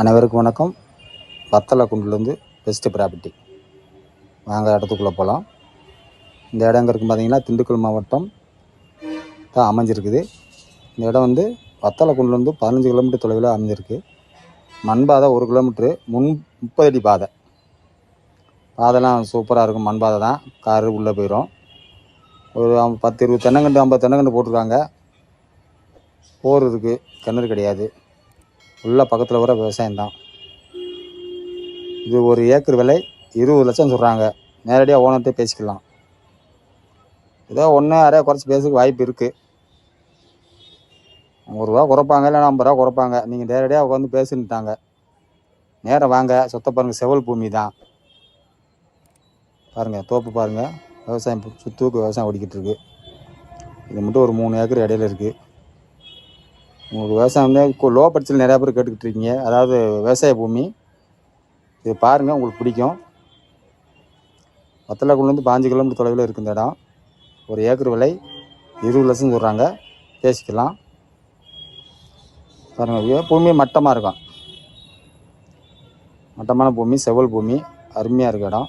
அனைவருக்கும் வணக்கம். வத்தலை குண்டுலேருந்து best property வாங்க இடத்துக்குள்ளே போகலாம் இந்த இடம் இருக்குது பார்த்தீங்கன்னா திண்டுக்கல் மாவட்டம் தான் அமைஞ்சிருக்குது. இந்த இடம் வந்து வத்தலை குண்டுலேருந்து பதினஞ்சு கிலோமீட்டர் தொலைவில் அமைஞ்சிருக்கு. மண் பாதை ஒரு கிலோமீட்ரு முன் முப்பது அடி பாதை. பாதைலாம் சூப்பராக இருக்கும் மண் பாதை தான். காரு உள்ளே போயிடும் ஒரு பத்து இருபது தென்னங்கண்டு ஐம்பது தென்னங்கண்டு போட்டிருக்காங்க. போர் இருக்குது கிணறு கிடையாது. உள்ள பக்கத்தில் வர விவசாயம் தான் இது ஒரு ஏக்கர் விலை இருபது லட்சம் சொல்கிறாங்க நேரடியாக ஓனர்கிட்ட பேசிக்கலாம். ஏதோ ஒன்று யாரையா குறைச்சி பேசுக்கு வாய்ப்பு இருக்குது ஒரு ரூபா குறைப்பாங்க இல்லைன்னா ஐம்பது ரூபா குறைப்பாங்க. நீங்கள் நேரடியாக உட்காந்து பேசுன்னுட்டாங்க. நேரம் வாங்க சொத்த பாருங்கள் செவல் பூமி தான் பாருங்கள் தோப்பு பாருங்கள் விவசாயம் சுற்றுக்கு விவசாயம் ஓடிக்கிட்டு இருக்கு. இது மட்டும் ஒரு மூணு ஏக்கர் இடையில இருக்குது உங்களுக்கு விவசாயம் வந்து லோ பட்ஜெட்டில் நிறையா பேர் கேட்டுக்கிட்டு இருக்கீங்க. அதாவது விவசாய பூமி இது பாருங்கள் உங்களுக்கு பிடிக்கும். வத்தலக்குள்ளேருந்து பாஞ்சு கிலோமீட்டர் தொலைவில் இருக்கு இந்த இடம். ஒரு ஏக்கர் விலை இருபது லட்சம் சொல்கிறாங்க பேசிக்கலாம். பாருங்கள் பூமி மட்டமாக இருக்கும். மட்டமான பூமி செவல் பூமி அருமையாக இருக்க இடம்.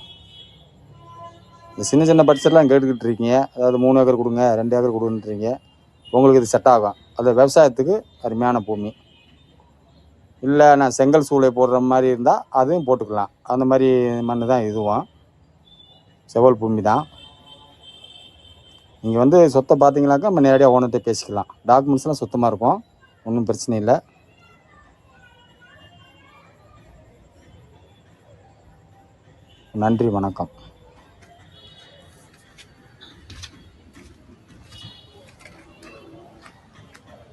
இந்த சின்ன சின்ன பட்ஜெட்லாம் கேட்டுக்கிட்டு இருக்கீங்க. அதாவது மூணு ஏக்கர் கொடுங்க ரெண்டு ஏக்கர் கொடுன்றீங்க உங்களுக்கு இது செட் ஆகும். அது விவசாயத்துக்கு அருமையான பூமி. இல்லை நான் செங்கல் சூளை போடுற மாதிரி இருந்தால் அதுவும் போட்டுக்கலாம். அந்த மாதிரி மண் தான் இதுவும். செவல் பூமி தான். நீங்கள் வந்து சொத்தை பார்த்தீங்கனாக்கா நம்ம நேரடியாக ஓனர்கிட்ட பேசிக்கலாம். டாக்குமெண்ட்ஸ்லாம் சுத்தமாக இருக்கும். ஒன்றும் பிரச்சனை இல்லை. நன்றி வணக்கம்.